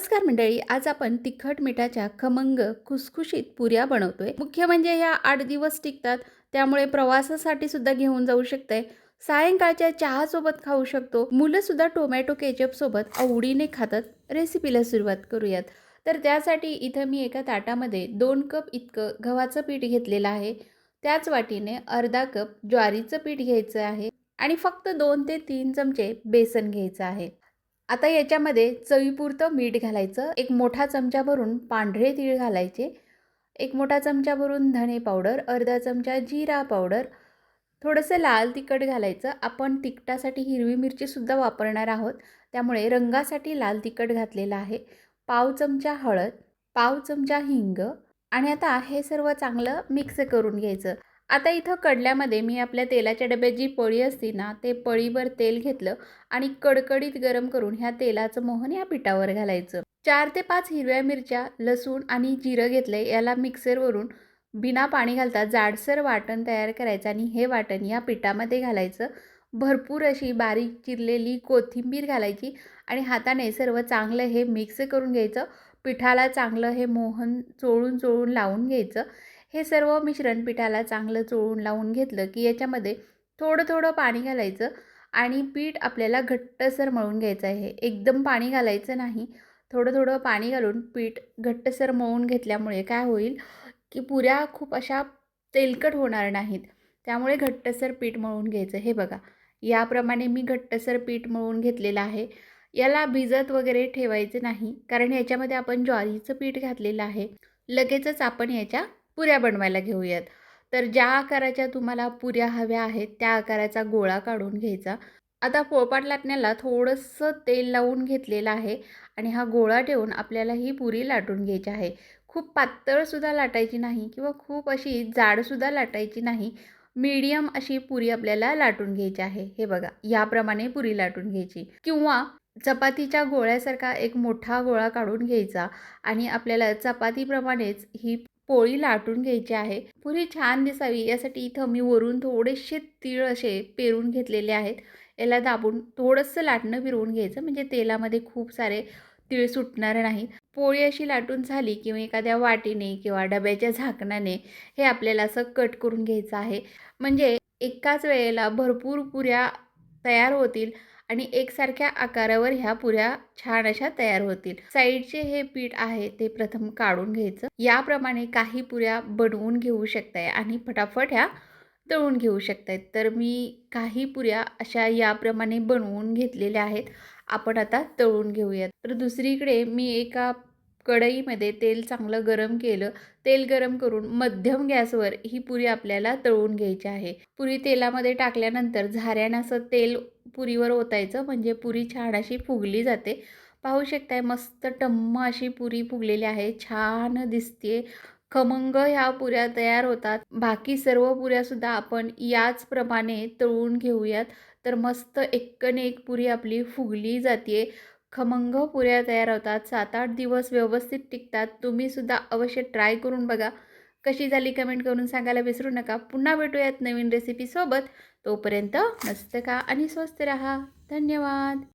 नमस्कार मंडळी आज आपण तिखट मिठाच्या खमंग खुसखुशीत पुऱ्या बनवतोय. मुख्य म्हणजे ह्या आठ दिवस टिकतात त्यामुळे प्रवासासाठी सुद्धा घेऊन जाऊ शकते सायंकाळच्या चहासोबत खाऊ शकतो. मुलं सुद्धा टोमॅटो केचप सोबत आवडीने खातात. रेसिपीला सुरुवात करूयात. तर त्यासाठी इथं मी एका ताटामध्ये दोन कप इतकं गव्हाचं पीठ घेतलेलं आहे. त्याच वाटीने अर्धा कप ज्वारीचं पीठ घ्यायचं आहे आणि फक्त दोन ते तीन चमचे बेसन घ्यायचं आहे. आता याच्यामध्ये चवीपुरतं मीठ घालायचं. एक मोठा चमचा भरून पांढरे तीळ घालायचे. एक मोठा चमचा भरून धणे पावडर अर्धा चमचा जिरा पावडर थोडंसं लाल तिखट घालायचं. आपण तिखटासाठी हिरवी मिरचीसुद्धा वापरणार आहोत. त्यामुळे रंगासाठी लाल तिखट घातलेलं आहे. पाव चमचा हळद पाव चमचा हिंग आणि आता हे सर्व चांगलं मिक्स करून घ्यायचं. आता इथं कडल्यामध्ये मी आपल्या तेलाच्या डब्यात जी पळी असते ना ते पळीवर तेल घेतलं आणि कडकडीत गरम करून ह्या तेलाचं मोहन या पिठावर घालायचं. चार ते पाच हिरव्या मिरच्या लसूण आणि जिरं घेतलं याला मिक्सरवरून बिना पाणी घालता जाडसर वाटण तयार करायचं आणि हे वाटण या पिठामध्ये घालायचं. भरपूर अशी बारीक चिरलेली कोथिंबीर घालायची आणि हाताने सर्व चांगलं हे मिक्स करून घ्यायचं. पिठाला चांगलं हे मोहन चोळून चोळून लावून घ्यायचं. हे सर्व मिश्रण पिठाला चांगलं चोळून लावून घेतलं की याच्यामध्ये थोडं थोडं पाणी घालायचं आणि पीठ आपल्याला घट्टसर मळून घ्यायचं आहे. एकदम पाणी घालायचं नाही. थोडं थोडं पाणी घालून पीठ घट्टसर मळून घेतल्यामुळे काय होईल की पुऱ्या खूप अशा तेलकट होणार नाहीत. त्यामुळे घट्टसर पीठ मळून घ्यायचं. हे बघा याप्रमाणे मी घट्टसर पीठ मळून घेतलेलं आहे. याला भिजत वगैरे ठेवायचं नाही कारण याच्यामध्ये आपण ज्वारीचं पीठ घातलेलं आहे. लगेचच आपण याच्या पुऱ्या बनवायला घेऊयात. तर ज्या आकाराच्या तुम्हाला पुऱ्या हव्या आहेत त्या आकाराचा गोळा काढून घ्यायचा. आता पोळपाट लाटण्याला थोडंसं तेल लावून घेतलेलं आहे आणि हा गोळा ठेवून आपल्याला ही पुरी लाटून घ्यायची आहे. खूप पातळसुद्धा लाटायची नाही किंवा खूप अशी जाडसुद्धा लाटायची नाही. मीडियम अशी पुरी आपल्याला लाटून घ्यायची आहे. हे बघा याप्रमाणे पुरी लाटून घ्यायची. किंवा चपातीच्या गोळ्यासारखा एक मोठा गोळा काढून घ्यायचा आणि आपल्याला चपातीप्रमाणेच ही पोळी लाटून घ्यायची आहे. पुरी छान दिसावी यासाठी इथं मी वरून थोडेसे तीळ असे पेरून घेतलेले आहेत. याला दाबून थोडंसं लाटणं फिरवून घ्यायचं म्हणजे तेलामध्ये खूप सारे तीळ सुटणार नाही. पोळी अशी लाटून झाली किंवा एखाद्या वाटीने किंवा डब्याच्या झाकणाने हे आपल्याला असं कट करून घ्यायचं आहे. म्हणजे एकाच वेळेला भरपूर पुऱ्या तयार होतील. आणि एकसारख्या आकारावर ह्या पुऱ्या छान अशा तयार होतील. साईडचे हे पीठ आहे ते प्रथम काढून घ्यायचं. याप्रमाणे काही पुऱ्या बनवून घेऊ शकताय आणि फटाफट ह्या तळून घेऊ शकतायत. तर मी काही पुऱ्या अशा याप्रमाणे बनवून घेतलेल्या आहेत. आपण आता तळून घेऊयात. तर दुसरीकडे मी एका कढईमध्ये तेल चांगलं गरम केलं. तेल गरम करून मध्यम गॅसवर ही पुरी आपल्याला तळून घ्यायची आहे. पुरी तेलामध्ये टाकल्यानंतर झाऱ्यानं असं तेल पुरीवर ओतायचं म्हणजे पुरी छान अशी फुगली जाते. पाहू शकताय मस्त टम्म अशी पुरी फुगलेली आहे छान दिसते खमंग ह्या पुऱ्या तयार होतात. बाकी सर्व पुऱ्यासुद्धा आपण याचप्रमाणे तळून घेऊयात. तर मस्त एकने एक पुरी आपली फुगली जाते खमंग पुऱ्या तयार होतात. सात आठ दिवस व्यवस्थित टिकतात. तुम्हीसुद्धा अवश्य ट्राय करून बघा. कशी झाली कमेंट करून सांगायला विसरू नका. पुन्हा भेटूयात नवीन रेसिपीसोबत तोपर्यंत मस्त का आणि स्वस्त रहा. धन्यवाद.